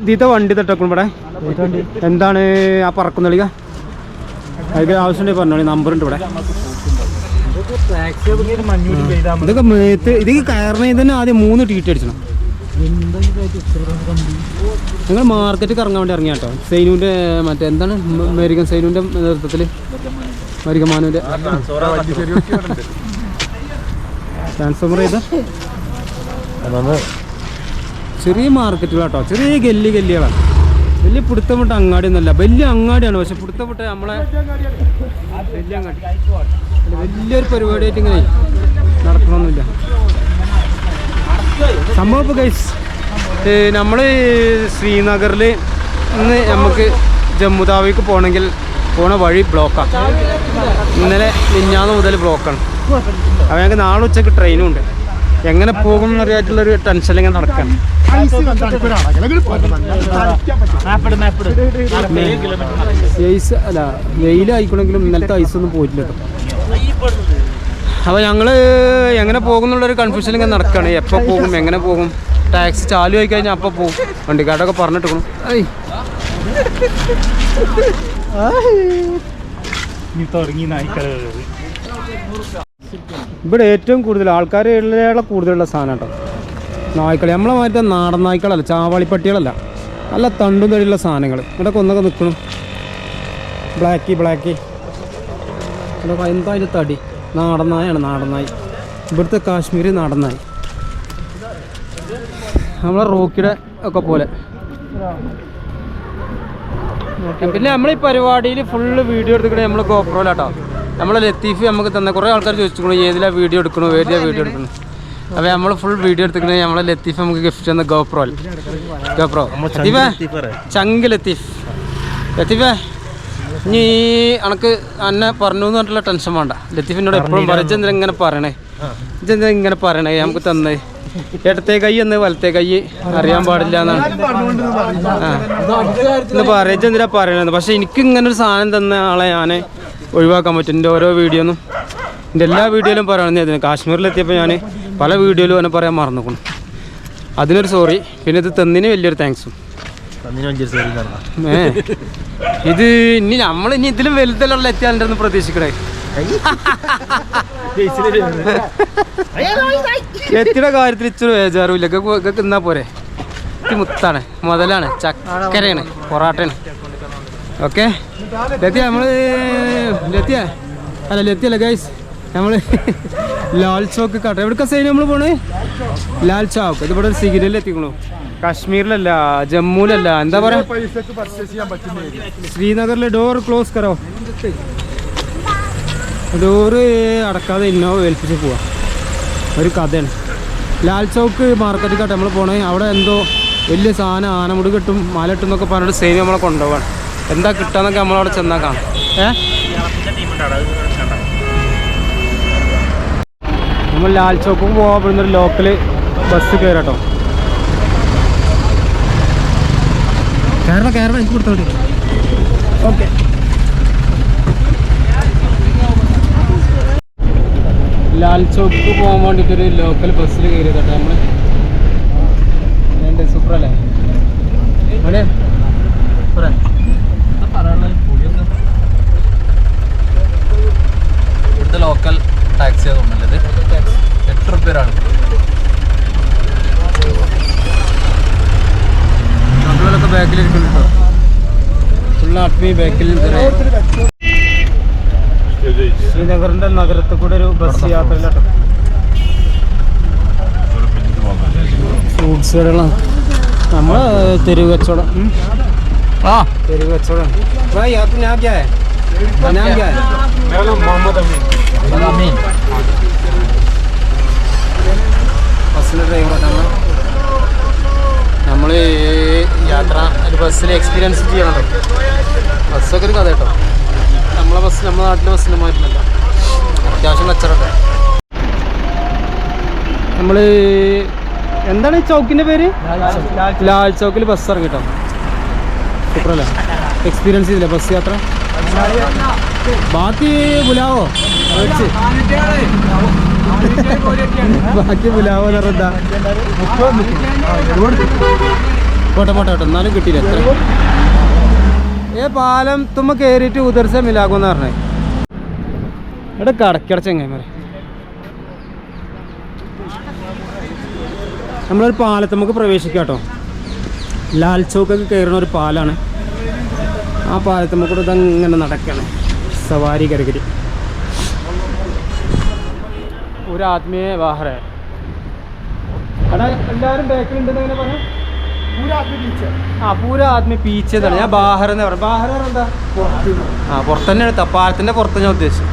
ഇതിത്തെ വണ്ടി തട്ടക്കും ഇവിടെ? എന്താണ് ആ പറക്കുന്ന കളിക അതിന്റെ ആവശ്യമുണ്ടെങ്കിൽ പറഞ്ഞോളി നമ്പർ ഉണ്ട് ഇവിടെ. ഇതൊക്കെ മേത്ത് ഇത് കയറണേ തന്നെ ആദ്യം മൂന്ന് ടീറ്റ് അടിച്ചണം. നിങ്ങൾ മാർക്കറ്റ് കറങ്ങാൻ വേണ്ടി ഇറങ്ങിയ കേട്ടോ സൈനുവിന്റെ മറ്റേ എന്താണ്? അമേരിക്കൻ സൈനുവിന്റെ നേതൃത്വത്തിൽ അമേരിക്കൻ മാനുവിന്റെ ട്രാൻസ്ഫോമർ ചെയ്ത. ചെറിയ മാർക്കറ്റുകളാട്ടോ. ചെറിയ ഗല്ലി ഗല്ലികളാണ്. വലിയ പിടുത്തപ്പെട്ട അങ്ങാടി ഒന്നല്ല വലിയ അങ്ങാടിയാണ്. പക്ഷെ പിടുത്തപ്പെട്ട നമ്മളെ വലിയ അങ്ങാടി. വലിയൊരു പരിപാടിയായിട്ട് ഇങ്ങനെ നടക്കണമെന്നില്ല സംഭവം ഗൈസ് നമ്മൾ ശ്രീനഗറിൽ ഇന്ന് നമുക്ക് ജമ്മു താവിക്ക് പോകണമെങ്കിൽ പോണ വഴി ബ്ലോക്കാണ് ഇന്നലെ മിഞ്ഞാന്ന് മുതൽ ബ്ലോക്കാണ്. അപ്പോൾ ഞങ്ങൾക്ക് നാളെ ഉച്ചയ്ക്ക് ട്രെയിനും ഉണ്ട്. എങ്ങനെ പോകും എന്നറിയാറ്റുള്ളൊരു ടെൻഷൻ ഇങ്ങനെ നടക്കണം. ഐസ് അല്ല വെയിലായിക്കണമെങ്കിലും ഇന്നലത്തെ ഐസൊന്നും പോയിട്ടില്ല അപ്പോൾ ഞങ്ങൾ എങ്ങനെ പോകും എന്നുള്ളൊരു കൺഫ്യൂഷൻ ഇങ്ങനെ നടക്കുകയാണ് എപ്പോൾ പോകും എങ്ങനെ പോകും? ടാക്സി ചാലു ആയി കഴിഞ്ഞാൽ അപ്പോൾ പോകും. വണ്ടിക്കാട്ടൊക്കെ പറഞ്ഞിട്ടിക്കണം. ഐ. തുടങ്ങി നായ്ക്കള. ഇവിടെ ഏറ്റവും കൂടുതൽ ആൾക്കാർ ഉള്ള കൂടുതലുള്ള സാധനം കേട്ടോ. നായ്ക്കളി. നമ്മളെ മാറ്റം നാടൻ നായ്ക്കളല്ല ചാവാളിപ്പട്ടികളല്ല. നല്ല തണ്ടും തടിയുള്ള സാധനങ്ങൾ. ഇവിടെ കൊന്നൊക്കെ നിൽക്കണം ബ്ലാക്കി ബ്ലാക്കി ഇവിടെ എന്താ അതിന്റെ തടി? നാടൻ നായാണ് നാടൻ ഇവിടുത്തെ കാശ്മീരി നാടൻ നമ്മളെ റോക്കിയുടെ ഒക്കെ പോലെ. പിന്നെ നമ്മൾ ഈ പരിപാടിയിൽ ഫുള്ള് വീഡിയോ എടുത്തിട്ട് നമ്മൾ ഗോപ്രോയിലാട്ടോ നമ്മളെ ലത്തീഫ് നമുക്ക് തന്ന കുറേ ആൾക്കാർ ചോദിച്ചിരിക്കണു ഏതിലാ വീഡിയോ എടുക്കണു ഏതിലാ വീഡിയോ എടുക്കണു അപ്പോൾ നമ്മൾ ഫുൾ വീഡിയോ എടുത്തിട്ട് നമ്മളെ ലത്തീഫ് നമുക്ക് ഗിഫ്റ്റ് തന്ന ഗോപ്രോ ഗോപ്രോ ലത്തീഫേ ചങ്ക് ലത്തീഫ്. ലത്തീഫേ നീ അനക്ക് അന്നെ പറഞ്ഞു എന്ന് പറഞ്ഞിട്ടുള്ള ടെൻഷൻ വേണ്ട. ലത്തീഫിനോട് എപ്പോഴും പറയും ഇജ്ജെന്തിനാ ഇങ്ങനെ പറയണേ? ഇജെന്തിനാ ഇങ്ങനെ പറയണേ? നമുക്ക് തന്നേ. ഇടത്തെ കൈ എന്ന് വലത്തെ കൈ അറിയാൻ പാടില്ല എന്നാണ്. ആ. പറയാ എന്തിനാ പറയണത് പക്ഷെ എനിക്ക് ഇങ്ങനെ ഒരു സാധനം തന്ന ആളെ ഞാൻ ഒഴിവാക്കാൻ പറ്റും. എന്റെ ഓരോ വീഡിയോന്നും എന്റെ എല്ലാ വീഡിയോയിലും പറയണമെന്ന് കാശ്മീരിലെത്തിയപ്പോൾ ഞാൻ പല വീഡിയോയിലും അവനെ പറയാൻ മറന്നുക്കണം. അതിനൊരു സോറി പിന്നെ ഇത് തന്നിന് വലിയൊരു താങ്ക്സും ഏ. ഇത് ഇനി നമ്മൾ ഇനി ഇതിലും വലുതലുള്ള എത്തിയാലുണ്ടെന്ന് പ്രതീക്ഷിക്കണേ. എത്തിയുടെ കാര്യത്തിൽ ഇച്ചിരി വേജാറുമില്ല ഇതൊക്കെ തിന്നാ പോരെ. മുത്താണ്. മുതലാണ്. ചക്കരയാണ്. പൊറാട്ടയാണ്. ഓക്കെ. ലത്തിയ നമ്മൾ ലത്തിയ. അല്ല ലത്തിയല്ല ഗൈസ് നമ്മൾ ലാൽ ചോക്ക് കട്ട എവിടെ സൈഡ് നമ്മൾ പോണേ? ലാൽ ചോക്ക്. ഇതിവിടെ ഒരു സിഗ്നലിൽ എത്തിക്കണു. കാശ്മീരിലല്ല ജമ്മുവിലല്ല എന്താ പറയാ? ശ്രീനഗറിലെ ഡോർ ക്ലോസ് കറോ ഡോറ് അടക്കാതെ ഇന്നോവ ഏൽപ്പിച്ച് പോവാ. ഒരു കഥയാണ്. ലാൽ ചോക്ക് മാർക്കറ്റ് കട്ട നമ്മൾ പോണേ. അവിടെ എന്തോ വലിയ സാധനം ആനമുടി കിട്ടും മാല എന്നൊക്കെ പറഞ്ഞിട്ട് സെയിം നമ്മളെ കൊണ്ടുപോകാണ് എന്താ കിട്ടാന്നൊക്കെ നമ്മളവിടെ ചെന്നാൽ കാണാം ഏ? നമ്മൾ ലാൽ ചോക്കും പോകാൻ പറ്റുന്ന ഒരു ലോക്കൽ ബസ് കയറട്ടോ കയറണം കയറണം എനിക്ക് കൊടുത്തോണ്ടി ഓക്കെ ലാൽ ചോക്ക് പോകാൻ വേണ്ടിയിട്ട് ഒരു ലോക്കൽ ബസ്സിൽ കയറി കേട്ടോ നമ്മൾ എന്റെ സൂപ്പർ അല്ലേ? അവിടെ? ഇവിടുത്തെ ലോക്കൽ ടാക്സി തോന്നുന്നത് എട്ട് റുപ്യരാണ് നമ്മളൊക്കെ ബാക്കിൽ ഇരിക്കുന്നുണ്ടോ ഫുള്ള് ആത്മീയ ബാക്കിൽ ശ്രീനഗറിന്റെ നഗരത്തിൽ കൂടെ ഒരു ബസ് യാത്രയിലാട്ടോ ഫ്രൂട്ട്സ് കടകളാണ് നമ്മളെ തെരുവ് കച്ചവടം ഉം. ആ തെരുവ് കച്ചവടം ഭായ് അത് ഞാൻ ക്യാ है नाम क्या है അമീൻ ബസ്സിലെ ഡ്രൈവറാണ് നമ്മൾ യാത്ര ഒരു ബസ്സിൽ എക്സ്പീരിയൻസ് ചെയ്യണം ബസ്സൊക്കെ ഒരു കഥ കേട്ടോ നമ്മളെ ബസ് നമ്മുടെ നാട്ടിലെ ബസ്സിന് മാറ്റില്ല അത്യാവശ്യം കച്ചറൊക്കെ നമ്മൾ എന്താണ് ഈ ചൗക്കിന്റെ പേര്? ലാൽ ചൗക്കിൽ ബസ് ഇറങ്ങിട്ടോ. സൂപ്പറല്ലേ? എക്സ്പീരിയൻസ് ചെയ്തില്ലേ ബസ് യാത്ര? ബാക്കി പുലാവോ? ബാക്കി പുലാവോ പറഞ്ഞാ പോട്ടെ പോട്ടെ എന്നാലും കിട്ടിയില്ല എത്ര? ഏ പാലം തുമ്മ കയറിയിട്ട് ഉദർസ മിലാകുമെന്ന് പറഞ്ഞേ. എടാ കടക്കട ചെങ്ങന്മാരെ നമ്മളൊരു പാലത്ത് നമുക്ക് പ്രവേശിക്കാം കേട്ടോ ലാൽ ചോക്കൊക്കെ കയറുന്ന ഒരു പാലാണ്. ആ പാലത്ത് നമുക്ക് കൂടെ ഇതങ്ങനെ നടക്കണം. സവാരി കരകരി. ഒരു ആത്മീയ വാഹന എല്ലാവരും ബാക്കിലുണ്ടെന്ന് എങ്ങനെ പറഞ്ഞു? ആ പൂര ആദ്മി പീച്ച് എന്നാണ്. ഞാൻ ബാഹർ എന്ന് പറഞ്ഞു ബാഹർ എന്താ? ആ പുറത്ത് തന്നെ എടുത്ത പാലത്തിന്റെ പുറത്ത് ഞാൻ ഉദ്ദേശിച്ചു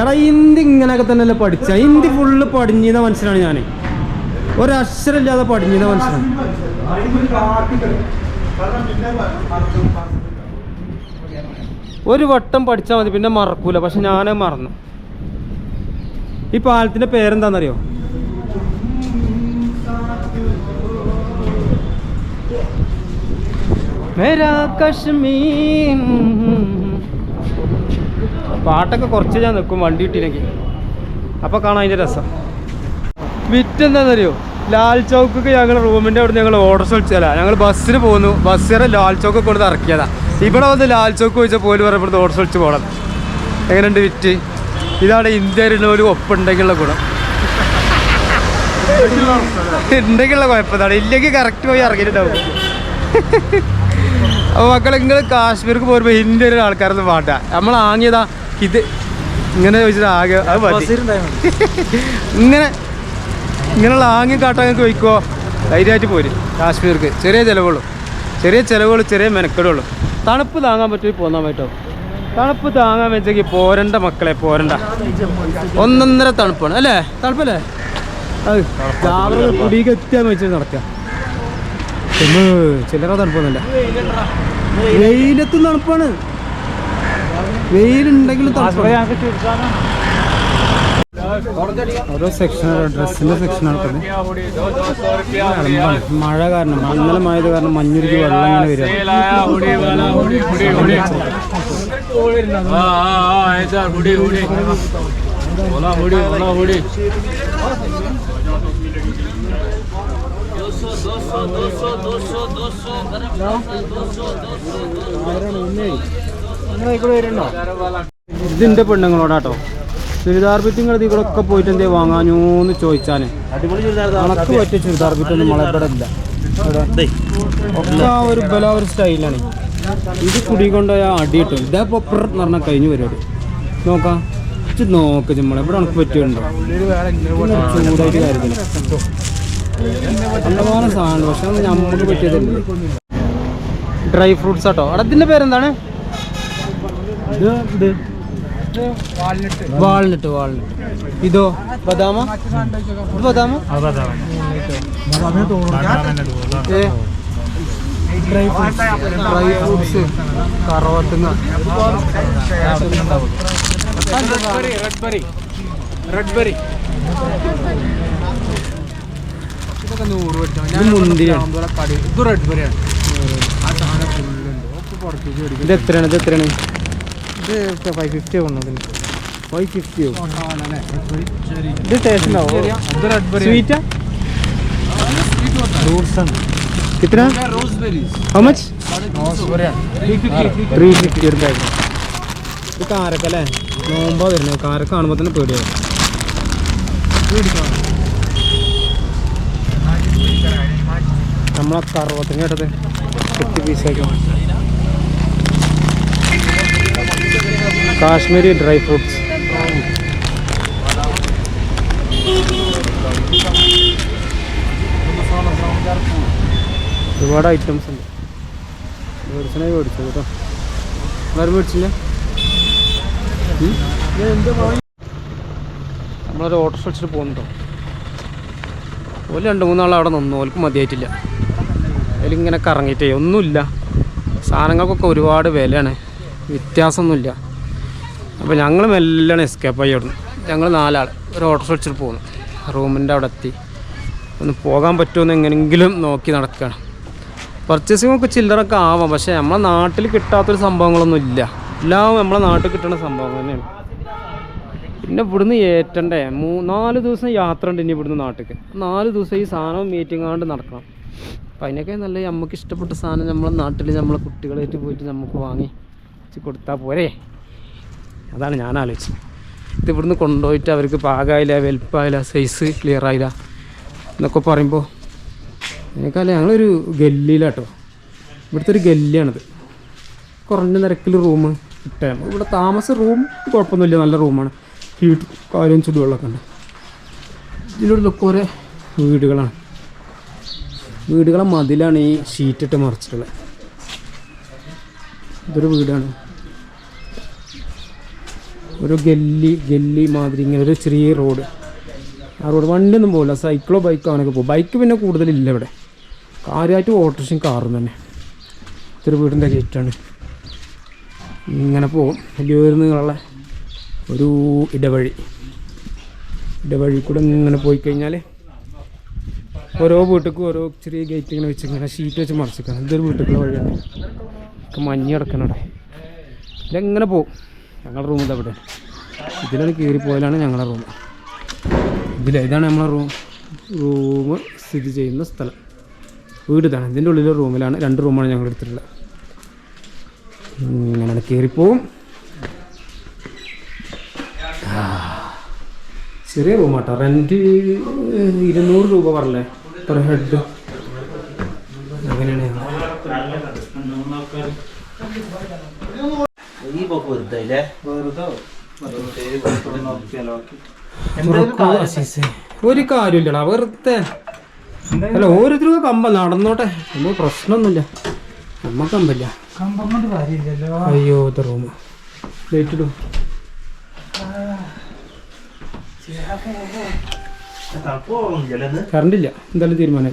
എടാ ഹിന്ദി ഇങ്ങനെയൊക്കെ തന്നെയല്ലേ പഠിച്ച? ഹിന്ദി ഫുള്ള് പടിഞ്ഞിരുന്ന മനുഷ്യനാണ് ഞാൻ ഒരക്ഷരമില്ലാതെ പടിഞ്ഞിരുന്ന മനുഷ്യനാണ്. ഒരു വട്ടം പഠിച്ചാൽ മതി പിന്നെ മറക്കൂല. പക്ഷെ ഞാൻ മറന്നു. ഈ പാലത്തിന്റെ പേരെന്താണെന്നറിയോ മേരാ കശ്മീർ പാട്ടൊക്കെ കുറച്ച് ഞാൻ നിൽക്കും വണ്ടി കിട്ടിയില്ലെങ്കിൽ. അപ്പോൾ കാണാൻ അതിന്റെ രസം. വിറ്റ് എന്താണെന്നറിയോ ലാൽ ചൗക്കൊക്കെ ഞങ്ങൾ റൂമിന്റെ അവിടെ ഞങ്ങൾ ഓർഡർ വിളിച്ചല്ല ഞങ്ങൾ ബസ്സിന് പോകുന്നു ബസ്സിനെ ലാൽ ചൗക്ക് കൊണ്ട് ഇറക്കിയതാ. ഇവിടെ വന്ന് ലാൽ ചോക്ക് ചോദിച്ചാൽ പോലും പറയുമ്പോൾ ഓർഡർ വിളിച്ച് പോകണം. എങ്ങനെയുണ്ട് വിറ്റ്? ഇതാണ് ഇന്ത്യയിലുള്ള ഒരു ഒപ്പുണ്ടെങ്കിലുള്ള ഗുണം. ഉണ്ടെങ്കിലുള്ള കുഴപ്പമാണ് ഇല്ലെങ്കിൽ കറക്റ്റ് പോയി ഇറങ്ങിയിട്ടുണ്ടാവും. അപ്പോൾ മക്കൾ നിങ്ങൾ കാശ്മീർക്ക് പോരുമ്പോൾ ഇന്ത്യയിലുള്ള ആൾക്കാരൊന്നും വേണ്ട. നമ്മൾ ആങ്ങിയതാ ഇത്. ഇങ്ങനെ ചോദിച്ചിട്ട് ആകെ അത് ഇങ്ങനെ ഇങ്ങനെയുള്ള ആങ്ങി കാട്ടാൻ നിങ്ങൾക്ക് വയ്ക്കുമോ ധൈര്യമായിട്ട് പോരും. കാശ്മീർക്ക്. ചെറിയ ചിലവുള്ളൂ. ചെറിയ ചിലവുകൾ ചെറിയ മെനക്കെടുള്ളൂ. തണുപ്പ് താങ്ങാൻ പറ്റുമെങ്കിൽ പോന്നാൻ പറ്റും തണുപ്പ് താങ്ങാൻ വെച്ചെങ്കിൽ പോരണ്ട മക്കളെ പോരണ്ട. ഒന്നൊന്നര തണുപ്പാണ് അല്ലേ? തണുപ്പല്ലേ? അത് രാവിലെ കുടിയൊക്കെ എത്തിയാന്ന് വെച്ചിട്ട് നടക്കുക ചില്ലറ തണുപ്പൊന്നുമില്ല. വെയിലത്തും തണുപ്പാണ്. വെയിലുണ്ടെങ്കിലും തണുപ്പാണ്. ഓരോ സെക്ഷൻ ഡ്രസ്സിന്റെ സെക്ഷനാണ് മഴ കാരണം ഇന്നലെ മഴയത് കാരണം മഞ്ഞുരുക്ക് വെള്ളം ഇങ്ങനെ വരിക. ഇതിന്റെ പെണ്ണുങ്ങളോടാട്ടോ. ചുരിദാർ ബിറ്റുകൾ ഇതിൽ ഇവിടെയൊക്കെ പോയിട്ട് എന്തേ വാങ്ങാനൂന്ന് ചോദിച്ചാൽ കണക്ക് പറ്റിയ ചുരിദാർ ബിറ്റൊന്നും നമ്മളെ ഇവിടെ ഇല്ല. ഒക്കെ ഒരു ബല ഒരു സ്റ്റൈലാണ്. ഇത് കുടി കൊണ്ടുപോയ അടി കിട്ടും. ഇതാ പൊപ്പർ എന്ന് പറഞ്ഞാൽ കഴിഞ്ഞു പരിപാടി. നോക്കാം. ഇത് നോക്ക് നമ്മളെ. ഇവിടെ കണക്ക് പറ്റിയുണ്ടോ ഇതൊന്നും ചൂടായിട്ട് കാര്യത്തില്ല നല്ലപോലെ സാധനം പക്ഷെ നമുക്ക് പറ്റിയതല്ലേ. ഡ്രൈ ഫ്രൂട്ട്സ് ആട്ടോ. അവിടെ ഇതിന്റെ പേരെന്താണ്? ഇത് ഇത്. വാൾനട്ട്. വാൾനട്ട് ഇതോ ബദാമ? ഇത് ബദാമ? ഡ്രൈ ഫ്രൂട്ട്സ് ഡ്രൈ ഫ്രൂട്ട്സ് കറവത്തുങ്ങ ഇത് മുന്തിരിയാണ് ഇത് എത്രയാണ്? ഇത് എത്രയാണ്? ഇത് ഫൈവ് ഫിഫ്റ്റി കൊണ്ടതിന് ഫൈവ് ഫിഫ്റ്റിയോ ഇത് ടേസ്റ്റ് ഉണ്ടാവോ സ്വീറ്റാ ആണ്. കിतना ഹൗ മച്ച് ത്രീ ഫിഫ്റ്റി ഒരു ബാഗ് ഇത് കാരക്ക അല്ലേ? നോമ്പാ വരുന്നത് കാരക്ക കാണുമ്പോൾ തന്നെ പേടിയാവും. നമ്മളെ കറുപത്തിന് കേട്ടത് ഫിഫ്റ്റി പീസായിരിക്കും കാശ്മീരി ഡ്രൈ ഫ്രൂട്ട്സ്. ഒരുപാട് ഐറ്റംസ് ഉണ്ട്. മേടിച്ചനായി മേടിച്ചു കേട്ടോ വേറെ മേടിച്ചില്ല? നമ്മളൊരു ഓട്ടോ വിളിച്ചിട്ട് പോകുന്നുണ്ടോ ഓൽ രണ്ട് മൂന്നാൾ അവിടെ നിന്നു. ഓൽക്ക് മതിയായിട്ടില്ല. അതിലിങ്ങനെ കറങ്ങിയിട്ടേ. ഒന്നുമില്ല. സാധനങ്ങൾക്കൊക്കെ ഒരുപാട് വിലയാണ്. വ്യത്യാസമൊന്നുമില്ല. അപ്പോൾ ഞങ്ങൾ മെല്ലാണ് എസ്കേപ്പ് ആയി അവിടുന്ന്. ഞങ്ങൾ നാലാൾ ഒരു ഓട്ടോ വിളിച്ചിട്ട് പോകുന്നു റൂമിന്റെ അവിടെ എത്തി. ഒന്ന് പോകാൻ പറ്റുമെന്ന് എങ്ങനെയെങ്കിലും നോക്കി നടക്കുകയാണ് പർച്ചേസിംഗ് ഒക്കെ ചില്ലറൊക്കെ ആവാം. പക്ഷേ നമ്മളെ നാട്ടിൽ കിട്ടാത്തൊരു സംഭവങ്ങളൊന്നും ഇല്ല. എല്ലാം നമ്മളെ നാട്ടിൽ കിട്ടുന്ന സംഭവം തന്നെയാണ്. പിന്നെ ഇവിടുന്ന് ഏറ്റണ്ടേ? മൂ നാല് ദിവസം യാത്ര ഉണ്ട് ഇനി ഇവിടുന്ന് നാട്ടിലേക്ക് നാല് ദിവസം ഈ സാധനം മീറ്റിംഗ് ആണ്ട് നടക്കണം. അപ്പം അതിനൊക്കെ നല്ല നമുക്ക് ഇഷ്ടപ്പെട്ട സാധനം നമ്മളെ നാട്ടിൽ നമ്മളെ കുട്ടികളായിട്ട് പോയിട്ട് നമുക്ക് വാങ്ങി കൊടുത്താൽ പോരെ. അതാണ് ഞാൻ ആലോചിച്ചത് ഇത് ഇവിടുന്ന് കൊണ്ടുപോയിട്ട് അവർക്ക് പാകമായില്ല വലുപ്പമായില്ല സൈസ് ക്ലിയർ ആയില്ല എന്നൊക്കെ പറയുമ്പോൾ അതിനേക്കാളും ഞങ്ങളൊരു ഗല്ലിയിലാട്ടോ. ഇവിടുത്തെ ഒരു ഗല്ലിയാണിത്. കുറഞ്ഞ നിരക്കിൽ റൂം കിട്ടാൻ ഇവിടെ താമസ റൂം കുഴപ്പമൊന്നുമില്ല. നല്ല റൂമാണ് ഹീറ്റ് കാര്യം ചുടുവെള്ളമൊക്കെ ഉണ്ട്. ഇതിലുള്ളൊക്കെ കുറേ വീടുകളാണ്. വീടുകളെ മതിലാണ് ഈ ഷീറ്റിട്ട് മറിച്ചിട്ടുള്ളത്. ഇതൊരു വീടാണ്. ഒരു ഗല്ലി ഗല്ലി മാതിരി ഇങ്ങനെ ഒരു ചെറിയ റോഡ്. ആ റോഡ് വണ്ടിയൊന്നും പോകില്ല സൈക്കിളോ ബൈക്കോ അങ്ങനെയൊക്കെ പോകും ബൈക്ക് പിന്നെ കൂടുതലില്ല ഇവിടെ. കാര്യമായിട്ട് ഓട്ടോറിക്ഷയും കാറും തന്നെ. ഇതൊരു വീടിന്റെ ഗേറ്റാണ്. ഇങ്ങനെ പോകും വലിയൊരു നീളമുള്ള ഒരു ഇടവഴി. ഇടവഴി കൂടെ ഇങ്ങനെ പോയി കഴിഞ്ഞാൽ ഓരോ വീട്ടിലും ഓരോ ചെറിയ ഗേറ്റ് ഇങ്ങനെ വെച്ച് ഇങ്ങനെ ഷീറ്റ് വെച്ച് മറിച്ചിരിക്കണം ഇതൊരു വീട്ടിലുള്ള വഴിയാണ്. മഞ്ഞ് കിടക്കണം അവിടെ. ഇതെങ്ങനെ പോകും ഞങ്ങളുടെ റൂം ഇതവിടെ ഇതിലാണ് കയറി പോയാലാണ് ഞങ്ങളുടെ റൂം ഇതിൽ ഇതാണ് നമ്മളെ റൂം റൂം സ്ഥിതി ചെയ്യുന്ന സ്ഥലം. വീട് ഇതാണ്. ഇതിന്റെ ഉള്ളിലെ റൂമിലാണ് രണ്ട് റൂമാണ് ഞങ്ങൾ എടുത്തിട്ടുള്ളത്. ഇങ്ങനെ കയറിപ്പോവും ചെറിയ റൂം കേട്ടോ റെന്റ് ഇരുന്നൂറ് രൂപ പറഞ്ഞേ പെർ ഹെഡ് അങ്ങനെയാണ് ഞങ്ങൾ തുറക്കൂ വെറുതെ ഒരു കാര്യമില്ലടാ വെറുതെ. അല്ല ഓരോരുത്തർക്കും കമ്പം നടന്നോട്ടെ. നമ്മൾ പ്രശ്നമൊന്നുമില്ല. നമ്മ കമ്പില്ല അയ്യോ ഇത് റൂം. ലൈറ്റ് ഇടും. കറണ്ട് ഇല്ല എന്തായാലും തീരുമാനം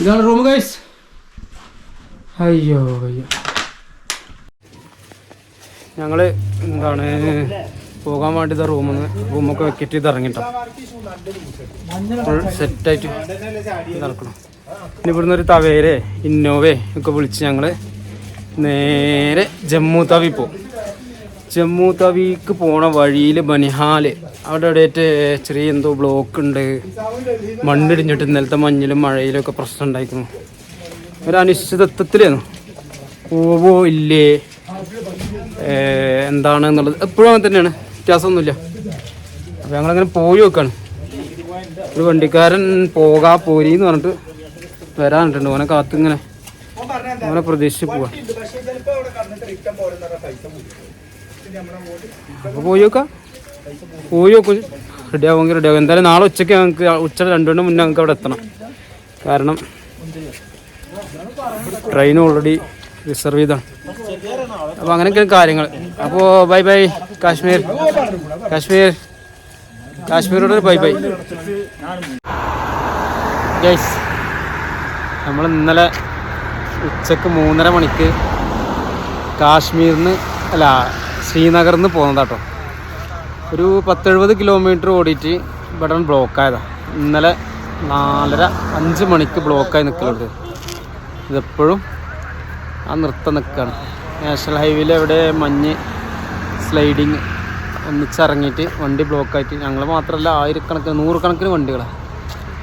ഇതാണ് റൂം ഗൈസ് അയ്യോ അയ്യോ. ഞങ്ങൾ എന്താണ് പോകാൻ വേണ്ടി റൂമിൽ നിന്ന് റൂമൊക്കെ വെക്കിട്ട് ഇത് ഇറങ്ങിട്ടോ ഫുൾ സെറ്റായിട്ട് നടക്കണം. ഇനി ഇവിടുന്ന് ഒരു തവേരെ ഇന്നോവേ ഒക്കെ വിളിച്ച് ഞങ്ങൾ നേരെ ജമ്മു തവി പോകും ജമ്മു തവിക്ക് പോണ വഴിയിൽ ബനിഹാൽ. അവിടെ ഇവിടെയായിട്ട് ചെറിയ എന്തോ ബ്ലോക്ക് ഉണ്ട്. മണ്ണിടിഞ്ഞിട്ട് ഇന്നലത്തെ മഞ്ഞിലും മഴയിലും ഒക്കെ പ്രശ്നം ഉണ്ടായിരുന്നു ഒരു അനിശ്ചിതത്വത്തിലായിരുന്നു പോവോ ഇല്ലേ? എന്താണ് എന്നുള്ളത് എപ്പോഴും അങ്ങനെ തന്നെയാണ്. വ്യത്യാസമൊന്നുമില്ല. അപ്പോൾ ഞങ്ങളങ്ങനെ പോയി നോക്കാണ്. ഒരു വണ്ടിക്കാരൻ പോകാ പോരി എന്ന് പറഞ്ഞിട്ട് വരാനുണ്ട് ഓനെ കാത്തിങ്ങനെ ഓനെ പ്രതീക്ഷിച്ച് പോവാ. അപ്പോൾ പോയി നോക്കാം. പോയി നോക്കും. റെഡി ആവുമെങ്കിൽ റെഡി ആവും. എന്തായാലും നാളെ ഉച്ചയ്ക്ക് ഞങ്ങൾക്ക് ഉച്ച രണ്ടു മണി മുന്നേ ഞങ്ങൾക്ക് അവിടെ എത്തണം. കാരണം ട്രെയിൻ ഓൾറെഡി റിസർവ് ചെയ്താണ്. അപ്പോൾ അങ്ങനെയൊക്കെയാണ് കാര്യങ്ങൾ അപ്പോൾ ബൈ ബൈ കാശ്മീർ. കാശ്മീർ. കാശ്മീരോട് ബൈ ബൈ ഗൈസ് നമ്മൾ ഇന്നലെ ഉച്ചയ്ക്ക് മൂന്നര മണിക്ക് കാശ്മീരിൽ നിന്ന് അല്ല ശ്രീനഗറിൽ നിന്ന് പോകുന്നതാട്ടോ ഒരു പത്തെഴുപത് കിലോമീറ്റർ ഓടിയിട്ട് ഇവിടെ ബ്ലോക്ക് ആയതാണ് ഇന്നലെ നാലര അഞ്ച് മണിക്ക് ബ്ലോക്കായി നിൽക്കലുണ്ട് ഇതെപ്പോഴും ആ നൃത്തം നിൽക്കുകയാണ് നാഷണൽ ഹൈവേയിൽ എവിടെ മഞ്ഞ് സ്ലൈഡിങ് ഒന്നിച്ചിറങ്ങിയിട്ട് വണ്ടി ബ്ലോക്കായിട്ട് ഞങ്ങൾ മാത്രമല്ല ആയിരക്കണക്കിന് നൂറുകണക്കിന് വണ്ടികളാണ്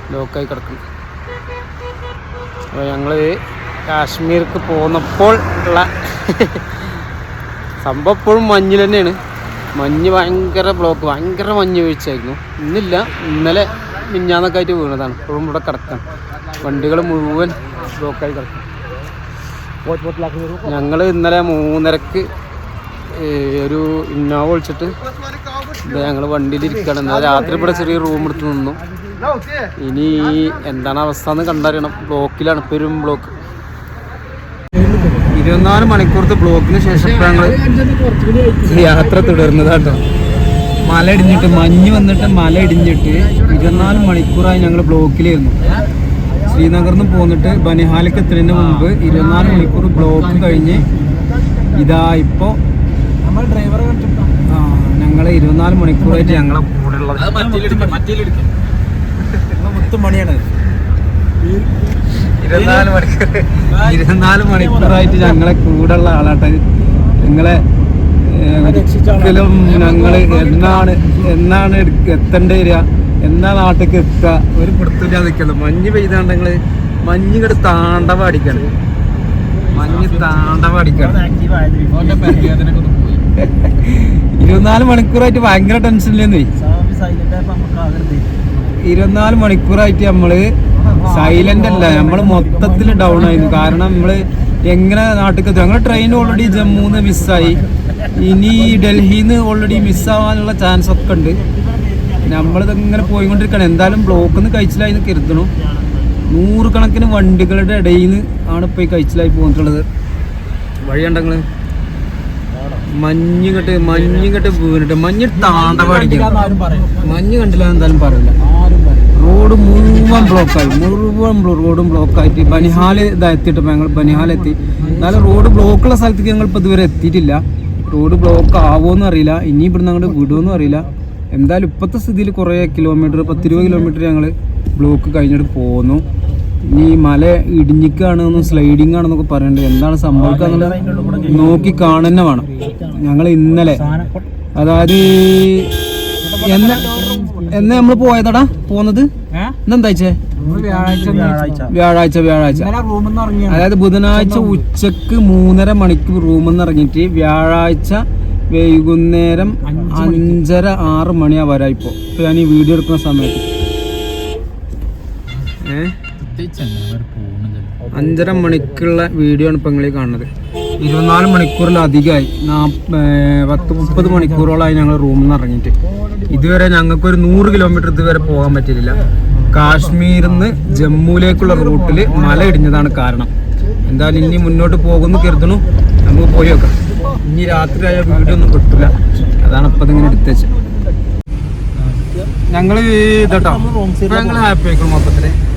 ബ്ലോക്കായി കിടക്കുന്നത് അപ്പോൾ ഞങ്ങൾ കാശ്മീർക്ക് പോന്നപ്പോൾ ഉള്ള സംഭവം എപ്പോഴും മഞ്ഞിൽ തന്നെയാണ്. മഞ്ഞ് ഭയങ്കര ബ്ലോക്ക് ഭയങ്കര മഞ്ഞ് വീഴ്ചയായിരുന്നു. ഇന്നില്ല ഇന്നലെ മിഞ്ഞാന്നൊക്കെ ആയിട്ട് വീണതാണ്. ഇപ്പോഴും ഇവിടെ കിടക്കണം. വണ്ടികൾ മുഴുവൻ ബ്ലോക്കായി കിടക്കും. ഞങ്ങൾ ഇന്നലെ മൂന്നരക്ക് ഒരു ഇന്നോവ വിളിച്ചിട്ട് ഞങ്ങൾ വണ്ടിയിൽ ഇരിക്കണം. എന്നാൽ രാത്രി ഇവിടെ ചെറിയ റൂം എടുത്ത് നിന്നു. ഇനി എന്താണ് അവസ്ഥ എന്ന് കണ്ടറിയണം. ബ്ലോക്കിലാണ് പെരും ബ്ലോക്ക് ഇരുപത്തിനാല് മണിക്കൂറത്തെ ബ്ലോക്കിന് ശേഷം ഞങ്ങൾ യാത്ര തുടർന്നതാട്ടോ മല ഇടിഞ്ഞിട്ട് മഞ്ഞ് വന്നിട്ട് മല ഇടിഞ്ഞിട്ട് ഇരുപത്തിനാല് മണിക്കൂറായി ഞങ്ങൾ ബ്ലോക്കിലായിരുന്നു. ശ്രീനഗറിൽ നിന്ന് പോന്നിട്ട് ബനിഹാലിക്ക് എത്തുന്നതിന് മുമ്പ് ഇരുപത്തിനാല് മണിക്കൂർ ബ്ലോക്ക് കഴിഞ്ഞ് ഇതാ ഇപ്പോൾ നമ്മൾ ഡ്രൈവറെ ആ ഞങ്ങൾ ഇരുപത്തിനാല് മണിക്കൂറായിട്ട് ഞങ്ങളെ കൂടെ ഉള്ളത്. മണിയാണ് ഇരുപത്തിനാല് മണിക്കൂർ. ഇരുപത്തിനാല് മണിക്കൂറായിട്ട് ഞങ്ങളെ കൂടെ ഉള്ള ആളാട്ടെ. നിങ്ങളെ ഒരിക്കലും ഞങ്ങൾ എന്നാണ് എന്നാണ് എത്തേണ്ട വരിക എന്നാ നാട്ടിലേക്ക് എത്തുക. ഒരു പിടുത്തില്ല നിൽക്കുന്നത് മഞ്ഞ് പെയ്താണ്ട് ഞങ്ങൾ മഞ്ഞ് ഇങ്ങോട്ട് താണ്ടവ അടിക്കണം. മഞ്ഞ് താണ്ടവ അടിക്കണം. ഇരുപത്തിനാല് മണിക്കൂറായിട്ട് ഭയങ്കര ടെൻഷനില്ലെന്നേ ഇരുപത്തിനാല് മണിക്കൂറായിട്ട് നമ്മൾ സൈലന്റ് അല്ല. നമ്മൾ മൊത്തത്തിൽ ഡൗൺ ആയിരുന്നു. കാരണം നമ്മൾ എങ്ങനെ നാട്ടിൽ ഞങ്ങൾ ട്രെയിൻ ഓൾറെഡി ജമ്മുന്ന് മിസ്സായി ഇനി ഡൽഹിന്ന് ഓൾറെഡി മിസ്സാവാനുള്ള ചാൻസ് ഒക്കെ ഉണ്ട്. നമ്മളിത് ഇങ്ങനെ പോയിക്കൊണ്ടിരിക്കണം എന്തായാലും ബ്ലോക്കിൽ നിന്ന് കഴിച്ചിലായി എന്ന് കരുതണം. നൂറുകണക്കിന് വണ്ടികളുടെ ഇടയിൽ നിന്ന് ആണ് ഇപ്പോൾ ഈ കഴിച്ചിലായി പോന്നിട്ടുള്ളത്. വഴിയുണ്ടെങ്കിൽ മഞ്ഞിങ്ങട്ട് കെട്ട് വീണിട്ട് മഞ്ഞ് താണ്ടപാടിക്കണം മഞ്ഞ് കണ്ടില്ല എന്തായാലും പറയില്ല. റോഡ് മുഴുവൻ ബ്ലോക്കായി മുഴുവൻ റോഡും ബ്ലോക്കായിട്ട് ബനിഹാൽ ഇതാ എത്തിയിട്ട് ഞങ്ങൾ ബനിഹാൽ എത്തി എന്നാലും റോഡ് ബ്ലോക്കുള്ള സ്ഥലത്തേക്ക് ഞങ്ങൾ ഇപ്പോൾ ഇതുവരെ എത്തിയിട്ടില്ല. റോഡ് ബ്ലോക്ക് ആവുമെന്ന് അറിയില്ല. ഇനി ഇവിടുന്ന് അങ്ങോട്ട് വിടുമെന്നും അറിയില്ല. എന്തായാലും ഇപ്പോഴത്തെ സ്ഥിതിയിൽ കുറേ കിലോമീറ്റർ പത്തിരുപത് കിലോമീറ്റർ ഞങ്ങൾ ബ്ലോക്ക് കഴിഞ്ഞിട്ട് പോന്നു. ഇനി ഈ മല ഇടിഞ്ഞിക്കാണെന്ന് സ്ലൈഡിങ് ആണെന്നൊക്കെ പറയണ്ടത് എന്താണ് സംഭവിക്കുക എന്നുള്ളത് നോക്കി കാണുന്ന വേണം. ഞങ്ങൾ ഇന്നലെ അതായത് എന്നാ എന്നാ നമ്മൾ പോയതടാ? പോന്നത്? ഇന്നെന്താഴ്ചേ വ്യാഴാഴ്ച വ്യാഴാഴ്ച. അതായത് ബുധനാഴ്ച ഉച്ചയ്ക്ക് മൂന്നര മണിക്ക് റൂമിൽ നിന്ന് ഇറങ്ങിയിട്ട് വ്യാഴാഴ്ച വൈകുന്നേരം അഞ്ചര ആറ് മണിയാവരാ ഇപ്പോൾ ഇപ്പൊ ഞാൻ ഈ വീഡിയോ എടുക്കുന്ന സമയത്ത്. അഞ്ചര മണിക്കുള്ള വീഡിയോ ആണ് ഇപ്പൊ നിങ്ങൾ കാണുന്നത്. ഇരുപത്തിനാല് മണിക്കൂറിലധികമായി പത്ത് മുപ്പത് മണിക്കൂറോളമായി ഞങ്ങൾ റൂമിൽ നിന്ന് ഇറങ്ങിയിട്ട്. ഇതുവരെ ഞങ്ങൾക്ക് ഒരു നൂറ് കിലോമീറ്റർ ഇതുവരെ പോകാൻ പറ്റിയില്ല കാശ്മീരിൽ നിന്ന് ജമ്മുവിലേക്കുള്ള റൂട്ടിൽ മല ഇടിഞ്ഞതാണ് കാരണം. എന്തായാലും ഇനി മുന്നോട്ട് പോകുന്നു കരുതണു നമുക്ക് പോയി നോക്കാം. ഇനി രാത്രി ആയ വീഡിയോ ഒന്നും കിട്ടില്ല അതാണ് അപ്പം ഇങ്ങനെ എടുത്തേച്ച് ഞങ്ങൾ ഇതട്ടോ. ഞങ്ങൾ ഹാപ്പി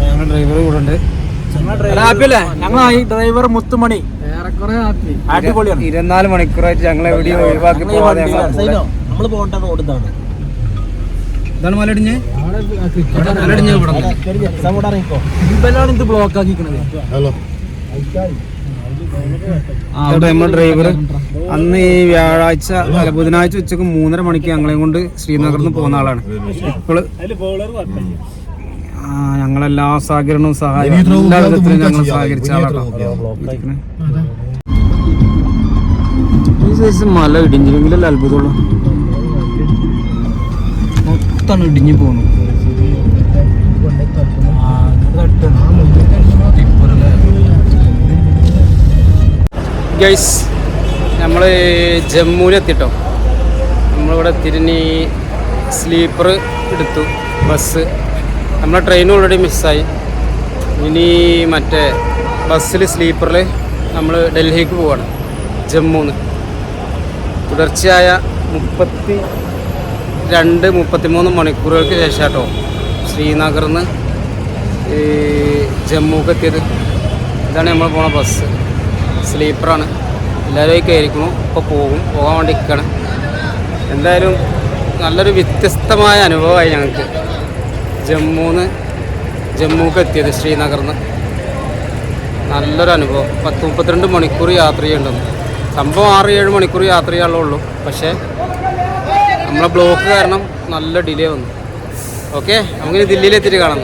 ഞങ്ങൾ ഡ്രൈവർ കൂടെ ഉണ്ട്. ഹാപ്പി അല്ലേ ഞങ്ങളായി ഡ്രൈവർ മുത്തുമണി. അടിപൊളിയാണ്. ഇരുപത്തിനാല് മണിക്കൂറായിട്ട് ഞങ്ങൾ എവിടെയും ഒഴിവാക്കി പോകാതെ ഞങ്ങൾ നമ്മൾ പോകേണ്ട റോഡ് ഇതാണ് മലടിഞ്ഞ്? മലടിഞ്ഞ് ഇവിടെ ഇതെല്ലാം ഇത് ബ്ലോക്ക് ആക്കിക്കണത് അവിടെ നമ്മുടെ ഡ്രൈവർ അന്ന് ഈ വ്യാഴാഴ്ച അല്ല ബുധനാഴ്ച ഉച്ചയ്ക്ക് മൂന്നര മണിക്ക് ഞങ്ങളെയും കൊണ്ട് ശ്രീനഗറിൽ നിന്ന് പോകുന്ന ആളാണ്. ഇപ്പോൾ ആ ഞങ്ങളെല്ലാ സഹകരണവും സഹായം എല്ലാ വിധത്തിലും ഞങ്ങൾ സഹകരിച്ച ആളാണ്. മല ഇടിഞ്ഞില്ലെങ്കിലല്ലേ അത്ഭുതമുള്ളൂ. മൊത്തമാണ് ഇടിഞ്ഞു പോകുന്നു ഗൈസ് നമ്മൾ ജമ്മുവിലെത്തിട്ടോ. നമ്മളിവിടെ തിരിഞ്ഞ് സ്ലീപ്പർ എടുത്തു ബസ് നമ്മളെ ട്രെയിൻ ഓൾറെഡി മിസ്സായി ഇനി മറ്റേ ബസ്സിൽ സ്ലീപ്പറിൽ നമ്മൾ ഡൽഹിക്ക് പോവാണ് ജമ്മുന്ന്. തുടർച്ചയായ മുപ്പത്തി രണ്ട് മുപ്പത്തിമൂന്ന് മണിക്കൂറുകൾക്ക് ശേഷം കേട്ടോ ശ്രീനഗറിൽ നിന്ന് ഈ ജമ്മുക്ക് എത്തിയത് ഇതാണ് നമ്മൾ പോണ ബസ്. സ്ലീപ്പറാണ്. എല്ലാവരും കയറിക്കണു. ഇപ്പോൾ പോകും. പോകാൻ വേണ്ടി നിൽക്കണം എന്തായാലും നല്ലൊരു വ്യത്യസ്തമായ അനുഭവമായി ഞങ്ങൾക്ക് ജമ്മുന്ന് ജമ്മുക്ക് എത്തിയത് ശ്രീനഗറിൽ നിന്ന് നല്ലൊരു അനുഭവം. പത്ത് മുപ്പത്തിരണ്ട് മണിക്കൂർ യാത്ര ചെയ്യേണ്ടത് സംഭവം ആറ് ഏഴ് മണിക്കൂർ യാത്ര ചെയ്യാനുള്ളൂ പക്ഷേ നമ്മളെ ബ്ലോക്ക് കാരണം നല്ല ഡിലേ വന്നു. ഓക്കെ നമുക്ക് ദില്ലിയിലെത്തിയിട്ട് കാണാം.